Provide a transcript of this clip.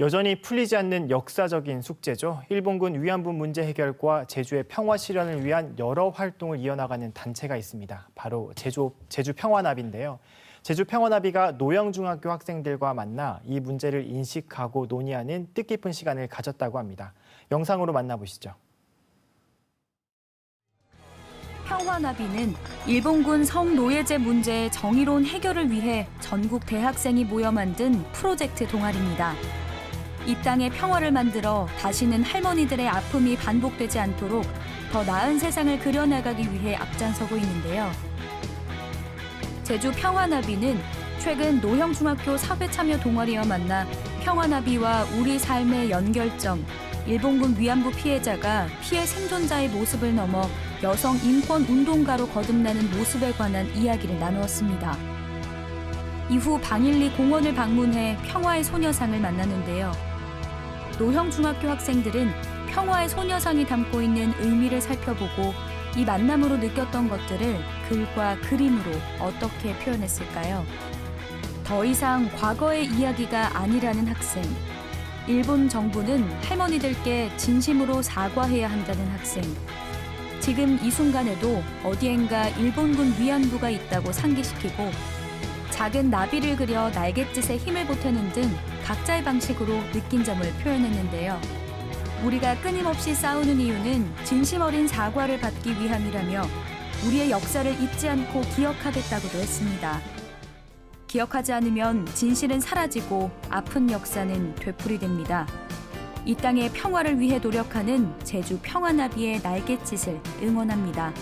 여전히 풀리지 않는 역사적인 숙제죠. 일본군 위안부 문제 해결과 제주의 평화 실현을 위한 여러 활동을 이어나가는 단체가 있습니다. 바로 제주, 제주 평화나비인데요. 제주 평화나비가 노영중학교 학생들과 만나 이 문제를 인식하고 논의하는 뜻깊은 시간을 가졌다고 합니다. 영상으로 만나보시죠. 평화나비는 일본군 성노예제 문제의 정의로운 해결을 위해 전국 대학생이 모여 만든 프로젝트 동아리입니다. 이 땅의 평화를 만들어 다시는 할머니들의 아픔이 반복되지 않도록 더 나은 세상을 그려나가기 위해 앞장서고 있는데요. 제주 평화나비는 최근 노형중학교 사회참여 동아리와 만나 평화나비와 우리 삶의 연결점, 일본군 위안부 피해자가 피해 생존자의 모습을 넘어 여성 인권 운동가로 거듭나는 모습에 관한 이야기를 나누었습니다. 이후 방일리 공원을 방문해 평화의 소녀상을 만났는데요. 노형 중학교 학생들은 평화의 소녀상이 담고 있는 의미를 살펴보고 이 만남으로 느꼈던 것들을 글과 그림으로 어떻게 표현했을까요? 더 이상 과거의 이야기가 아니라는 학생. 일본 정부는 할머니들께 진심으로 사과해야 한다는 학생. 지금 이 순간에도 어디엔가 일본군 위안부가 있다고 상기시키고 작은 나비를 그려 날갯짓에 힘을 보태는 등 각자의 방식으로 느낀 점을 표현했는데요. 우리가 끊임없이 싸우는 이유는 진심 어린 사과를 받기 위함이라며 우리의 역사를 잊지 않고 기억하겠다고도 했습니다. 기억하지 않으면 진실은 사라지고 아픈 역사는 되풀이됩니다. 이 땅의 평화를 위해 노력하는 제주 평화나비의 날갯짓을 응원합니다.